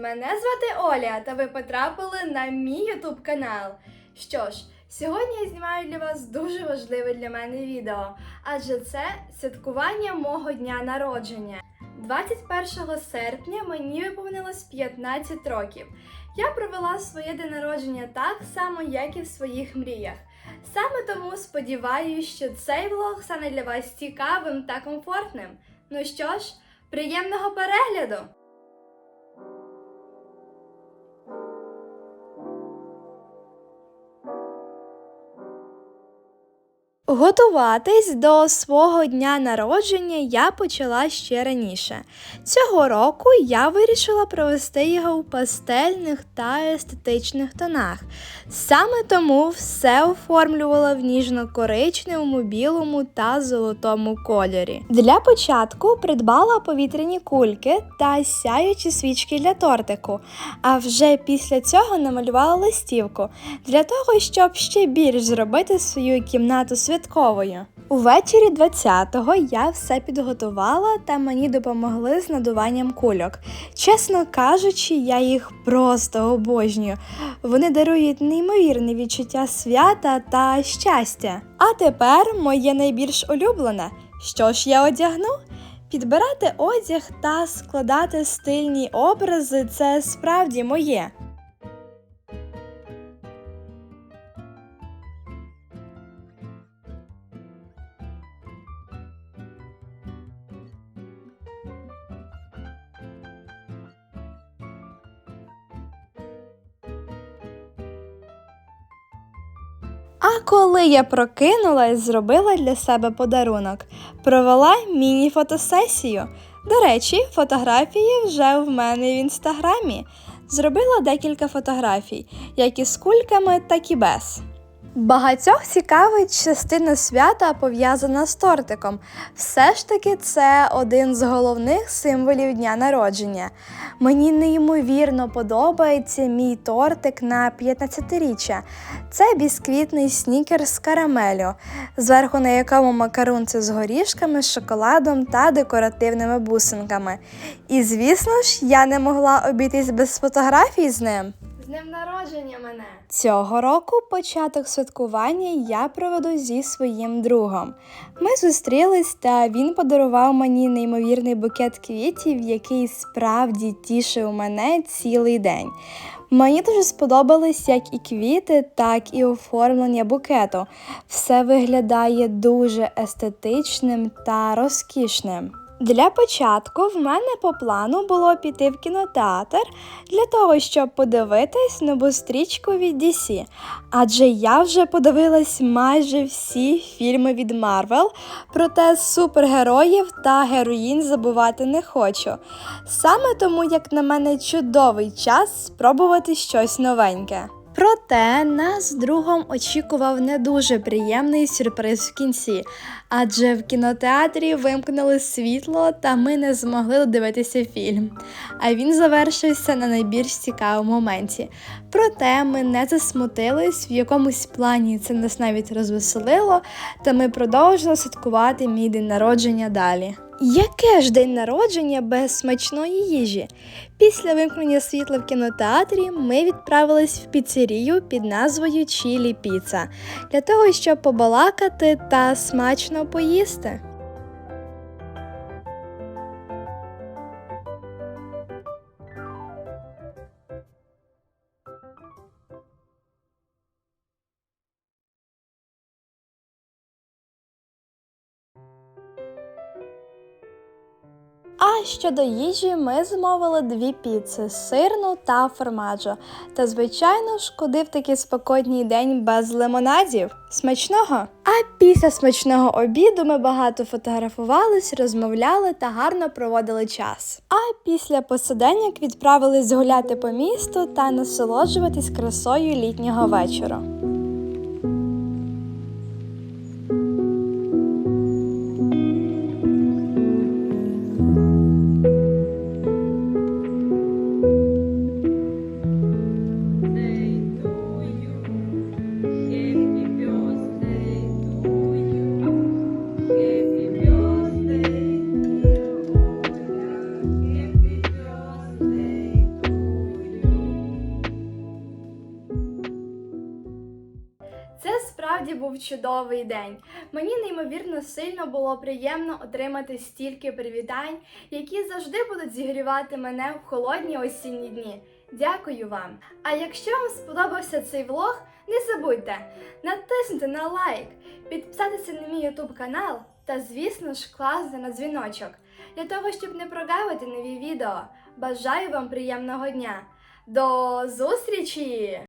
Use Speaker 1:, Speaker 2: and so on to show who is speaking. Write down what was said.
Speaker 1: Мене звати Оля, та ви потрапили на мій ютуб канал. Що ж, сьогодні я знімаю для вас дуже важливе для мене відео, адже це святкування мого дня народження. 21 серпня мені виповнилось 15 років. Я провела своє день народження так само, як і в своїх мріях. Саме тому сподіваюся, що цей влог стане для вас цікавим та комфортним. Ну що ж, приємного перегляду! Готуватись до свого дня народження я почала ще раніше. Цього року я вирішила провести його у пастельних та естетичних тонах. Саме тому все оформлювала в ніжно-коричневому, білому та золотому кольорі. Для початку придбала повітряні кульки та сяючі свічки для тортику, а вже після цього намалювала листівку для того, щоб ще більш зробити свою кімнату святковою. Увечері 20-го я все підготувала та мені допомогли з надуванням кульок. Чесно кажучи, я їх просто обожнюю. Вони дарують неймовірне відчуття свята та щастя. А тепер моє найбільш улюблене. Що ж я одягну? Підбирати одяг та складати стильні образи це справді моє. А коли я прокинулась, зробила для себе подарунок. Провела міні-фотосесію. До речі, фотографії вже в мене в інстаграмі. Зробила декілька фотографій, як із кульками, так і без. Багатьох цікавить частина свята пов'язана з тортиком. Все ж таки, це один з головних символів дня народження. Мені неймовірно подобається мій тортик на 15-річчя. Це бісквітний снікер з карамелю, зверху на якому макарунці з горішками, шоколадом та декоративними бусинками. І звісно ж, я не могла обійтись без фотографій з ним. Днем народження мене! Цього року початок святкування я проведу зі своїм другом. Ми зустрілись, та він подарував мені неймовірний букет квітів, який справді тішив мене цілий день. Мені дуже сподобались як і квіти, так і оформлення букету. Все виглядає дуже естетичним та розкішним. Для початку в мене по плану було піти в кінотеатр для того, щоб подивитись нову стрічку від DC. Адже я вже подивилась майже всі фільми від Марвел, проте супергероїв та героїнь забувати не хочу. Саме тому, як на мене, чудовий час спробувати щось новеньке. Проте нас з другом очікував не дуже приємний сюрприз в кінці, адже в кінотеатрі вимкнули світло та ми не змогли додивитися фільм. А він завершився на найбільш цікавому моменті. Проте ми не засмутились, в якомусь плані це нас навіть розвеселило, та ми продовжили святкувати мій день народження далі. Яке ж день народження без смачної їжі? Після вимкнення світла в кінотеатрі ми відправились в піцерію під назвою Чілі Піца для того, щоб побалакати та смачно поїсти. Щодо їжі, ми замовили дві піци сирну та формаджо. Та, звичайно ж, куди в такий спокійний день без лимонадів? Смачного! А після смачного обіду ми багато фотографувались, розмовляли та гарно проводили час. А після посиденьок відправились гуляти по місту та насолоджуватись красою літнього вечора. Справді був чудовий день. Мені неймовірно сильно було приємно отримати стільки привітань, які завжди будуть зігрівати мене в холодні осінні дні. Дякую вам! А якщо вам сподобався цей влог, не забудьте натиснути на лайк, підписатися на мій YouTube канал та, звісно ж, класти на дзвіночок. Для того, щоб не прогавити нові відео, бажаю вам приємного дня. До зустрічі!